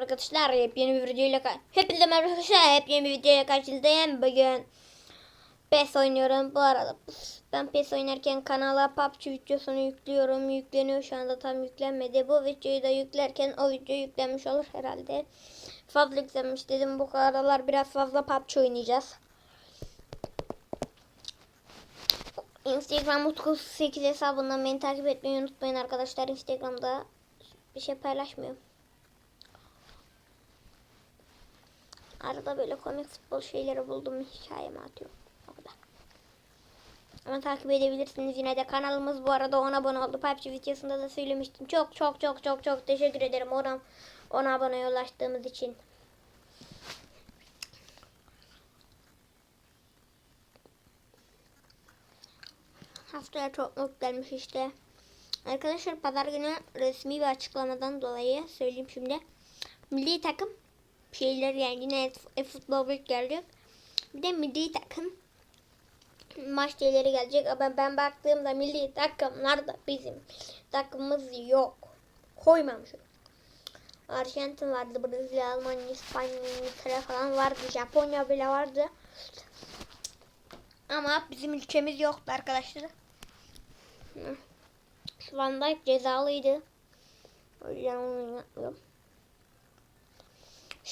Arkadaşlar yepyeni bir videoyla Hepinize merhaba arkadaşlar. Hepyeni bir videoyla karşınızdayım. Bugün PES oynuyorum. Bu arada ben PES oynarken kanala PUBG videosunu yüklüyorum. Yükleniyor şu anda tam yüklenmedi. Bu videoyu da yüklerken o video yüklenmiş olur herhalde. Fazla yüklenmiş dedim. Bu aralar biraz fazla PUBG oynayacağız. Instagram Utku 8 hesabından beni takip etmeyi unutmayın arkadaşlar. Instagram'da bir şey paylaşmıyorum. Arada böyle komik futbol şeyleri buldum hikayeme atıyorum. O kadar. Ama takip edebilirsiniz yine de kanalımız bu arada 10 abone oldu. PUBG videosunda da söylemiştim. Çok çok çok çok çok teşekkür ederim 10, 10 aboneye ulaştığımız için. Haftaya çok not gelmiş işte. Arkadaşlar pazar günü resmi bir açıklamadan dolayı söyleyeyim şimdi. Milli takım şeyler yani yine futbol büyük gelecek. Bir de milli takım maç şeyleri gelecek ama ben baktığımda milli takımlarda bizim takımımız yok. Koymamış. Arjantin vardı, Brezilya, Almanya, İspanya, İngiltere falan vardı. Japonya bile vardı. Ama bizim ülkemiz yoktu arkadaşlar. Van Dijk cezalıydı. O yüzden onu yapmıyorum.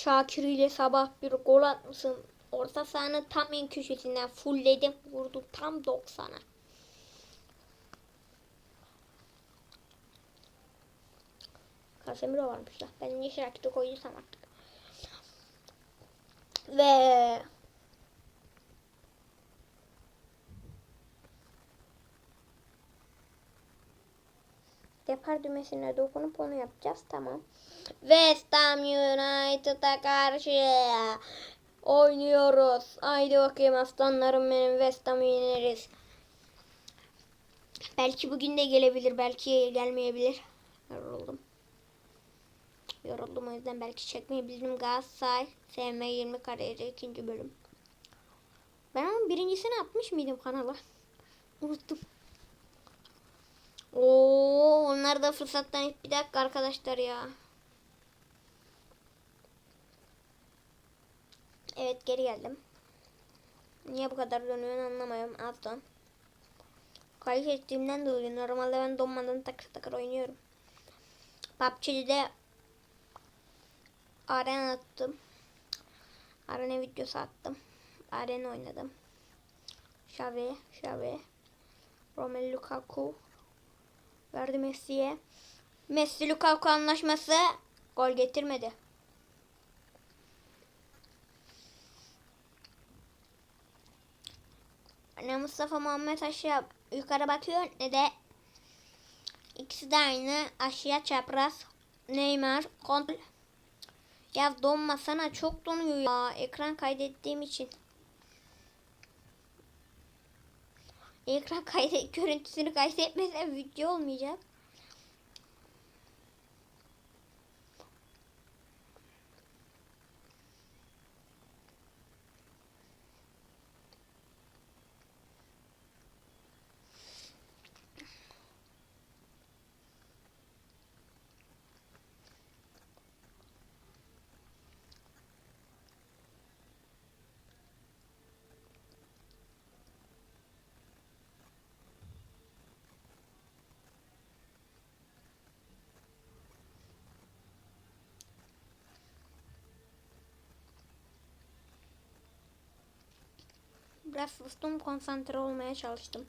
Şakir ile sabah bir gol atmışım. Orta sahanın tam en köşesinden fullledim. Vurdum tam 90'a. Casemiro varmış da. Ben niye Şakir'i koyduysam artık. Ve Depar düğmesine dokunup onu yapacağız. Tamam. West Ham United'a karşı oynuyoruz. Haydi bakayım aslanlarım benim West Ham'ı yeneriz. Belki bugün de gelebilir. Belki gelmeyebilir. Yoruldum. Yoruldum o yüzden belki çekmeyebilirim. Galatasaray SM 20 kariyeri ikinci bölüm. Ben onun birincisini atmış mıydım kanala? Unuttum. Oo, onlar da fırsattan bir dakika arkadaşlar ya. Evet geri geldim. Niye bu kadar dönüyor anlamıyorum. Alttan. Kayıt ettiğimden dolayı normalde ben donmadan takır takır oynuyorum. PUBG'de arena attım. Arena videosu attım. Arena oynadım. Xavi, Xavi. Romelu Lukaku. Verdi Messi'ye. Messi Lukaku anlaşması gol getirmedi. Ne Mustafa Muhammed aşağı yukarı bakıyor ne de ikisi de aynı aşağı çapraz Neymar kontrol ya donmasana çok donuyor ya ekran kaydettiğim için ekran kaydet görüntüsünü kaydetmesem video olmayacak Biraz sustum konsantre olmaya çalıştım.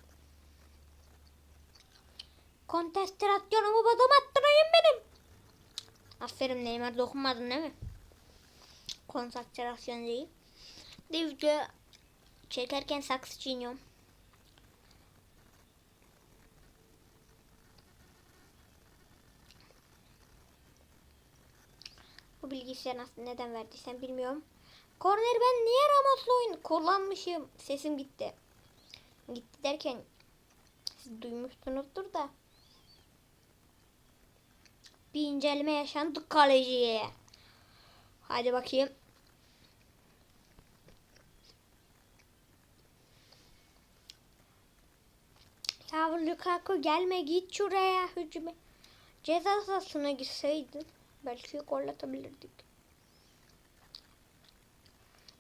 Kontestrasyonumu bodum attırayım benim. Aferin Neymar dokunmadın değil mi? Konsantrasyon değil. Video çekerken saksı çiğniyorum. Bu bilgisayar nasıl neden verdiysen bilmiyorum. Korner ben niye Ramos'la oyun kullanmışım? Sesim gitti. Gitti derken siz duymuşsunuzdur da. Bir inceleme yaşandı kaleciye. Hadi bakayım. Ya Lukaku gelme git şuraya hücum. Ceza sahasına gitseydin belki gol atabilirdik.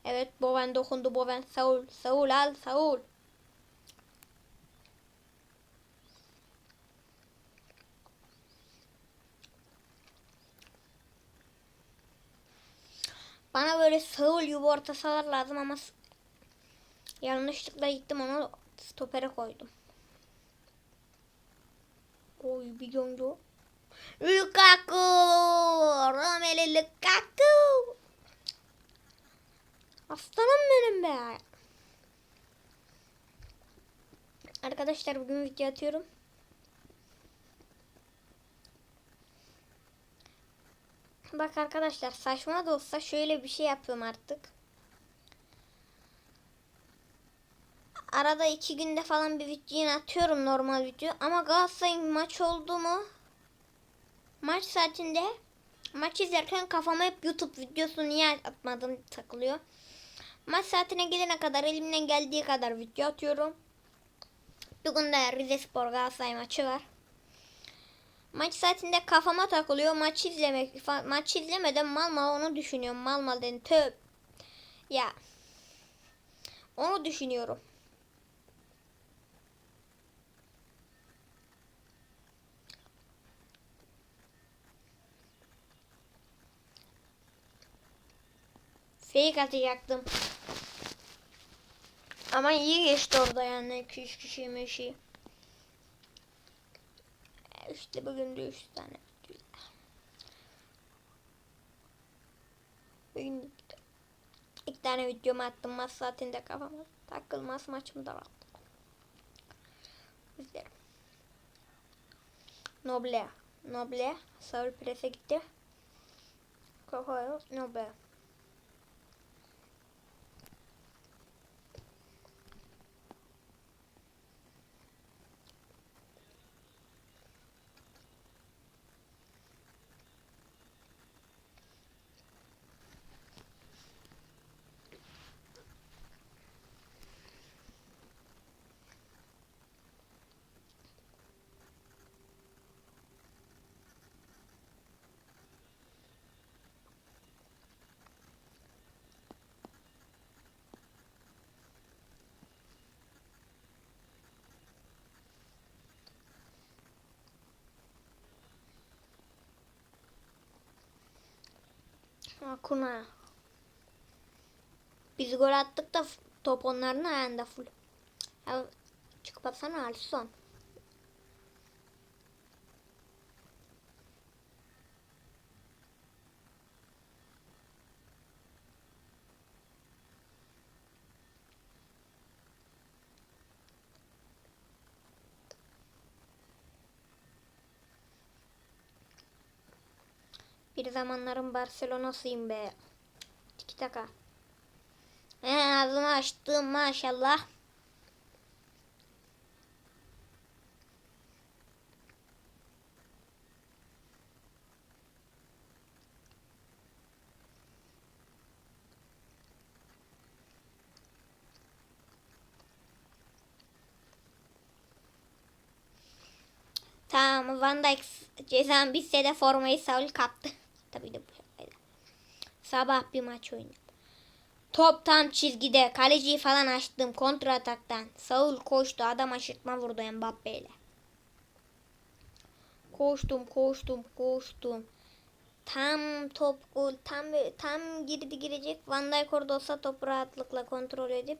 Evet Bowen dokundu Bowen. Saul. Saul al Saul. Bana böyle Saul gibi orta lazım ama yanlışlıkla gittim onu stopere koydum. Oy bir yoncu. Lukaku! Romelu Lukaku! Aslanım benim be. Arkadaşlar bugün video atıyorum. Bak arkadaşlar saçma da olsa şöyle bir şey yapıyorum artık. Arada iki günde falan bir video atıyorum normal video. Ama Galatasaray'ın maç oldu mu? Maç saatinde maç izlerken kafama hep YouTube videosu niye atmadım takılıyor. Maç saatine gelene kadar elimden geldiği kadar video atıyorum. Bugün de Rize Spor Galatasaray maçı var. Maç saatinde kafama takılıyor. Maç izlemek maç izlemeden mal mal onu düşünüyorum. Mal mal dedim. Töp. Ya. Onu düşünüyorum. Fake atacaktım. Ama iyi geçti orada yani 2-3 kişi meşi. İşte bugün de 3 tane. Bugün iki tane videomu attım. Maç saatinde kafama takılmaz maçımı da attım. İzlerim. Noble. Noble. Saul Pres'e gitti. Kokoyo. Noble. Akuna. Biz gol attık da top onların ayağında full. Ya, çıkıp atsana Alisson. Bir zamanların Barcelona'sıyım be. Tiki taka. He, ağzımı açtım maşallah. Tamam Van Dijk cezam bitse de formayı Saul kaptı. Tabii de bu şakaydı. Sabah bir maç oynadım. Top tam çizgide. Kaleciyi falan açtım kontra ataktan. Saul koştu. Adam aşırtma vurdu Mbappe ile. Koştum, koştum, koştum. Tam top gol, tam tam girdi girecek. Van Dijk orada olsa topu rahatlıkla kontrol edip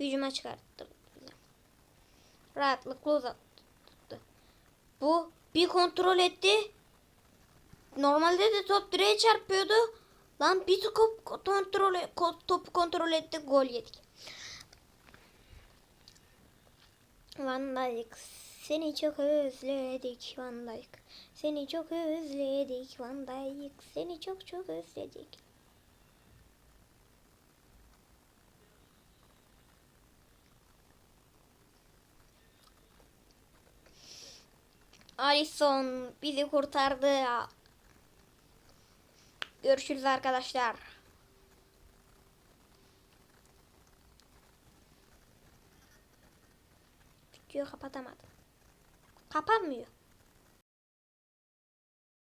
hücuma çıkarttı. Rahatlıkla uzattı. Bu bir kontrol etti. Normalde de top direğe çarpıyordu. Lan bir top kontrol ko- topu kontrol etti gol yedik. Van Dijk seni çok özledik Van Dijk. Seni çok özledik Van Dijk. Seni çok çok özledik. Alisson bizi kurtardı. Görüşürüz arkadaşlar. Videoyu kapatamadım. Kapanmıyor.